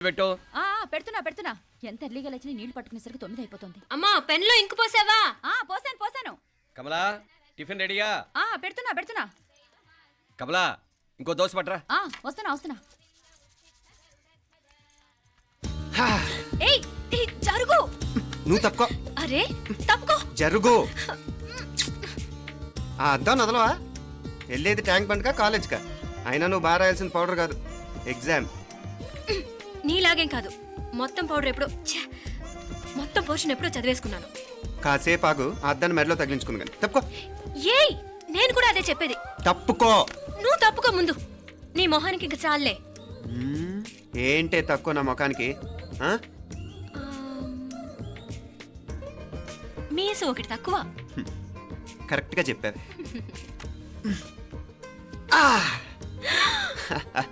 పెట్టు. ఆ ఆ, పెడుతున్నా పెడుతున్నా. ఎంత ఎర్లీగా లేచిన నీళ్ళు పట్టుకునేసరికి తొమ్మిది అయిపోతుంది. అమ్మా పెన్లో ఇంకు పోసావా? ఆ పోసాను పోసాను. కమలా టిఫిన్ రెడీగా ఆ పెడుతున్నా పెడుతున్నా. కమలా ఇంకో దోశ పట్రా ఆ వస్తున్నా వస్తున్నా. ఏయ్ ఏయ్, జరుగు. నువ్వు తప్పుకో. అరే తప్పుకో. జరుగు. ఆ అద్దం నదలవా? వెళ్ళేది ట్యాంక్ బండ్కా కాలేజ్కా? అయినా నువ్వు బాగా రాయాల్సిన పౌడర్ కాదు. ఎగ్జామ్. నీలాగేం కాదు. మొత్తం పౌడర్ ఎప్పుడో ఛే! మొత్తం పోర్షన్ ఎప్పుడో చదివేసుకున్నాను. కాసేపు ఆగు ఆ అద్దాన్ని మెడలో తగిలించుకుంది కానీ. తప్పుకో. ఏయ్! నేను కూడా అదే చెప్పేది. తప్పుకో. నువ్వు తప్పుకో ముందు. నీ మొహానికి ఇంక చాలే మ్మ్. ఏంటే తక్కువ నా ముఖానికి? ఆ? మీసు ఒకటి తక్కువ. కరెక్ట్గా చెప్పావు.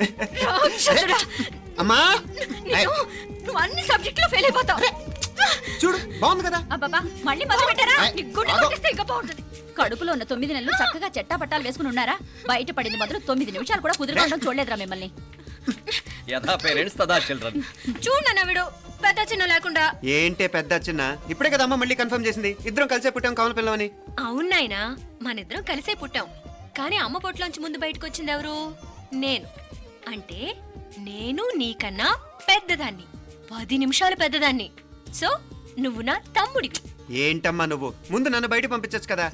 రాక్షసుడా! అమ్మా! నిన్ను- నువ్వు అన్ని సబ్జెక్టులో ఫెయిల్ అయిపోతావు. చూడు బాగుంది కదా? అబ్బబ్బా మళ్ళీ మొదలు పెట్టారా? నీ గుండె. కొట్టేస్తే ఇంకా బాగుంటుంది. కడుపులో ఉన్న తొమ్మిది నెలలు చక్కగా చెట్టా పట్టాలు వేసుకుని ఉన్నారా? బయట పడింది మొదలు తొమ్మిది నిమిషాలు కూడా కుదిరకుండా చూడలేదురా మిమ్మల్ని. యథా పేరెంట్స్ తదా చిల్డ్రన్. చూడు నాన్న వీడు పెద్ద చిన్న లేకుండా. ఏంటే పెద్ద చిన్న? ఇప్పుడే కదా అమ్మ మళ్ళీ కన్ఫర్మ్ చేసింది. ఇద్దరం కలిసే పుట్టాం కావాలి పిల్లవని. అవునాయినా మనిద్దరం కలిసే పుట్టాం. కానీ అమ్మ పొట్లోంచి ముందు బయటకు వచ్చింది ఎవరు? నేను. అంటే నేను నీకన్నా పెద్దదాన్ని. పది నిమిషాలు పెద్దదాన్ని. సో నువ్వు నా తమ్ముడి. ఏంటమ్మా నువ్వు? ముందు నన్ను బయట పంపించచ్చు కదా.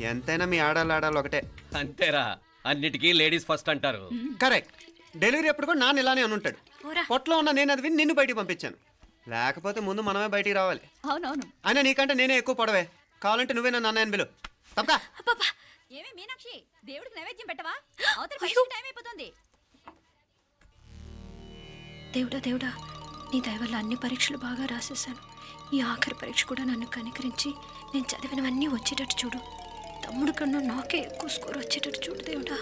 ఎంతైనా మీ ఆడాలి ఆడాలి ఒకటే. అంతేరా. అన్నిటికీ లేడీస్ ఫస్ట్ అంటారు. కరెక్ట్. డెలివరీ అప్పుడు కూడా నాన్న ఇలానే అని ఉంటాడు. పోరా. పొట్టలో ఉన్న నేను అది విని నిన్ను బయటికి పంపించాను. లేకపోతే ముందు మనమే బయటికి రావాలి. అవునవును. అయినా నీకంటే నేనే ఎక్కువ పొడవే. కావాలంటే నువ్వే నన్ను అన్నయ్యను అబ్బబ్బా. ఏమి మీనాక్షి? దేవుడికి నైవేద్యం పెట్టవా? అవతల. టైం అయిపోతుంది. దేవుడా దేవుడా నీ దయ వల్ల అన్ని పరీక్షలు బాగా రాసేసాను ఈ ఆఖరి పరీక్ష కూడా నన్ను కనికరించి నేను చదివినవన్నీ వచ్చేటట్టు చూడు. తమ్ముడు కన్నా నాకే ఎక్కువ స్కోర్ వచ్చేటట్టు చూడు దేవుడా.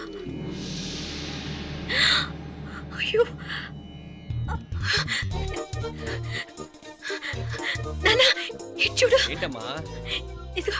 అయ్యో! చూడు. ఏంటమ్మా? ఇదిగో?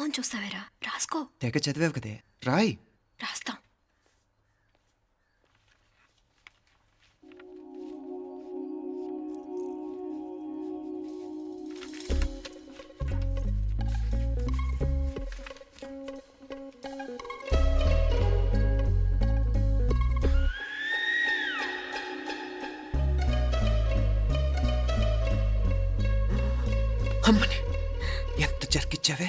మొహం చూస్తావేరా? రాసుకో. తెగ చదివావు కదే. రాయ్. రాస్తాం. అమ్మని ఎంత జరికిచ్చావే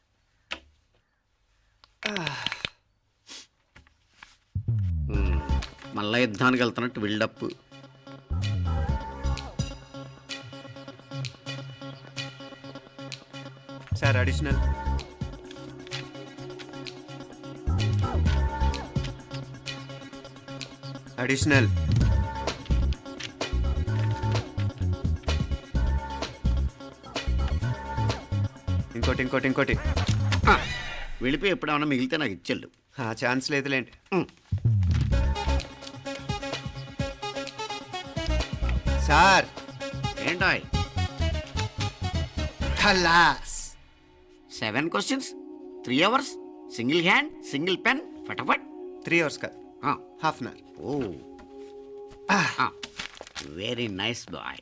మళ్ళా యుద్ధానికి వెళ్తున్నట్టు బిల్డప్. సార్ అడిషనల్ అడిషనల్ ఇంకోటి ఇంకోటి ఇంకోటి. వెళ్ళిపోయి ఎప్పుడేమన్నా మిగిలితే నాకు ఇచ్చెళ్ళు. ఆ ఛాన్స్ లేదులేండి. సార్. ఏంటాయ్? ఖలాస్ seven questions three hours single hand single pen ఫటాఫట్. త్రీ అవర్స్ కాదు. Half an hour oh. Very nice bye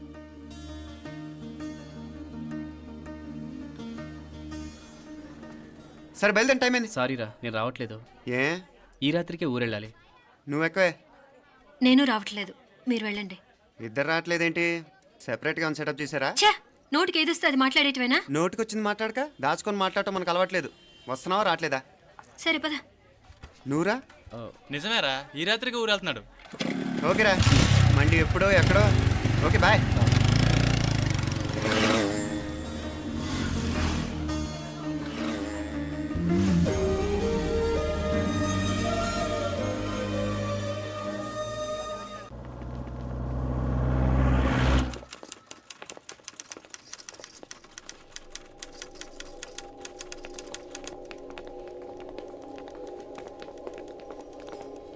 సరే బయలుదేరి టైం అయింది. సారీరా నేను రావట్లేదు. ఏ? ఈ రాత్రికే ఊరెళ్ళాలి. నువ్వు ఎక్కువే? నేను రావట్లేదు. మీరు వెళ్ళండి. ఇద్దరు రావట్లేదేంటి? సెపరేట్గా సెటప్ చేశారా? ఛే నోటికి ఏదొస్తే అది మాట్లాడేటివేనా? నోటికొచ్చింది మాట్లాడక దాచుకొని మాట్లాడటం మనకు అలవాట్లేదు. వస్తున్నావా రావట్లేదా? సరే పద. నువ్వురా నిజమేరా ఈ రాత్రికి ఊరు వెళ్తున్నాడు ఓకేరా మండి ఎప్పుడో ఎక్కడో. Okay bye.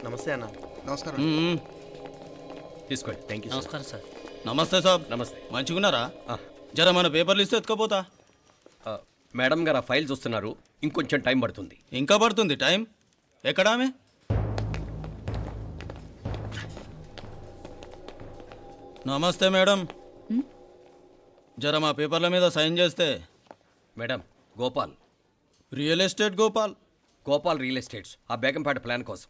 నమస్తే అన్న. నమస్కారం. తీసుకోండి. థ్యాంక్ యూ నమస్కారం సార్ నమస్తే సాబ్. నమస్తే. మంచిగున్నారా? ఆ. జర మన పేపర్లు ఇస్తే ఎత్తుకపోతా? ఆ, మేడం గారు ఆ ఫైల్ చూస్తున్నారు. ఇంకొంచెం టైం పడుతుంది. ఇంకా పడుతుంది టైం? ఎక్కడ ఆమె? నమస్తే మేడం. జర మా పేపర్ల మీద సైన్ చేస్తే? Madam Gopal. Real estate Gopal. Gopal real estates ఆ బేగంపేట ప్లాన్ కోసం.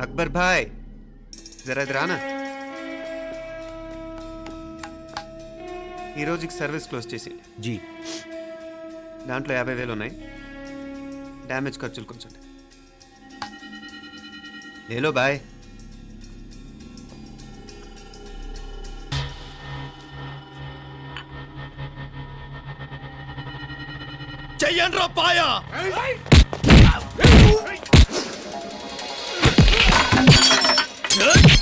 అక్బర్ భాయ్ జరా ఇది రానా? ఈ రోజుకి సర్వీస్ క్లోజ్ చేసేయండి జీ. దాంట్లో యాభై వేలు ఉన్నాయి. డ్యామేజ్ ఖర్చులు కొంచెం. లేలో బాయ్. చెయ్యండి రా పాయా Good.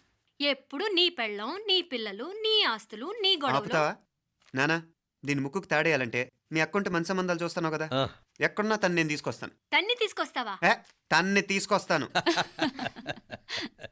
ఎప్పుడు నీ పెళ్ళం నీ పిల్లలు నీ ఆస్తులు నీ గొడవలు. ఆపుతావా? నానా దీని ముక్కుకు తాడేయాలంటే మీ అక్కంటే మంచి సంబంధాలు చూస్తాను కదా. ఆ, ఎక్కడున్నా తను నేను తీసుకొస్తాను. తన్ని తీసుకొస్తావా? ఏ తన్ని తీసుకొస్తాను.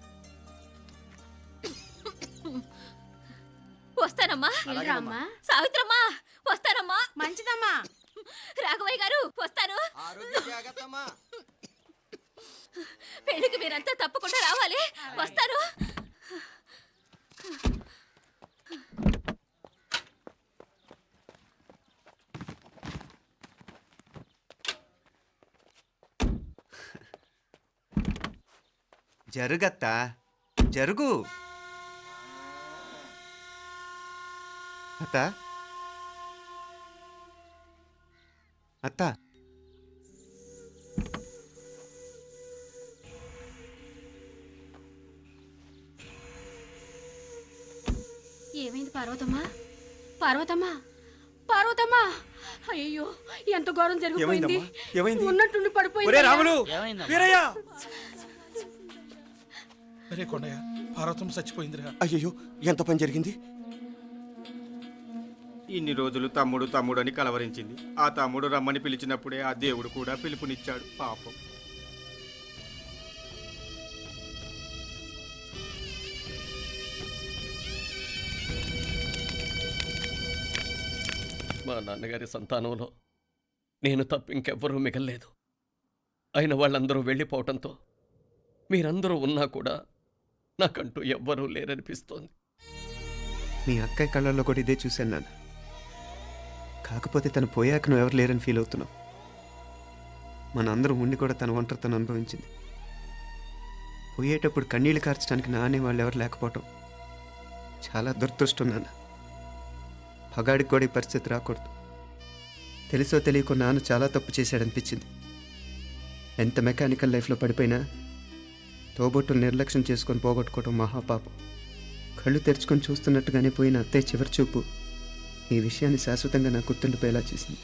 అమ్మా. సావిత్రమ్మా వస్తానమ్మా. మంచిదమ్మా. రాఘవయ్య గారు వస్తాను. పెళ్ళికి మీరంతా తప్పకుండా రావాలి. వస్తాను. జరుగత్త? జరుగు. అత్త? అత్త? ఏమైంది పార్వతమ్మా? పార్వతమ్మా? పార్వతమ్మా! అయ్యో ఎంత ఘోరం జరిగిపోయింది. ఏమైంది? ఉన్నట్టుండి పడిపోయింది రాములు? వీరయ్య! అరే కొండయ్య పార్వతం చచ్చిపోయిందిరా. అయ్యో ఎంత పని జరిగింది? ఇన్ని రోజులు తమ్ముడు తమ్ముడు అని కలవరించింది. ఆ తమ్ముడు రమ్మని పిలిచినప్పుడే ఆ దేవుడు కూడా పిలుపునిచ్చాడు. పాపం. మా నాన్నగారి సంతానంలో నేను తప్ప ఇంకెవ్వరూ మిగల్లేదు. అయిన వాళ్ళందరూ వెళ్ళిపోవటంతో మీరందరూ ఉన్నా కూడా నాకంటూ ఎవ్వరూ లేరనిపిస్తోంది. మీ అక్కయ్య కళ్ళల్లో కూడా ఇదే చూశాను నాన్న. కాకపోతే తను పోయాక నువ్వు ఎవరు లేరని ఫీల్ అవుతున్నావు. మనందరం ఉండి కూడా తన ఒంటరితను అనుభవించింది. పోయేటప్పుడు కన్నీళ్ళు కార్చడానికి నానే వాళ్ళు ఎవరు లేకపోవటం చాలా దురదృష్టం నాన్న. పగాడికి కూడా ఈ పరిస్థితి రాకూడదు. తెలుసో తెలియకో నాన్న చాలా తప్పు చేశాడనిపించింది. ఎంత మెకానికల్ లైఫ్లో పడిపోయినా తోబొట్టులు నిర్లక్ష్యం చేసుకొని పోగొట్టుకోవటం మహాపాపం. కళ్ళు తెరుచుకొని చూస్తున్నట్టుగానే పోయిన అత్తయ్య చివరి చూపు. ఈ విషయాన్ని శాశ్వతంగా నా గుర్తుండిపోయేలా చేసింది.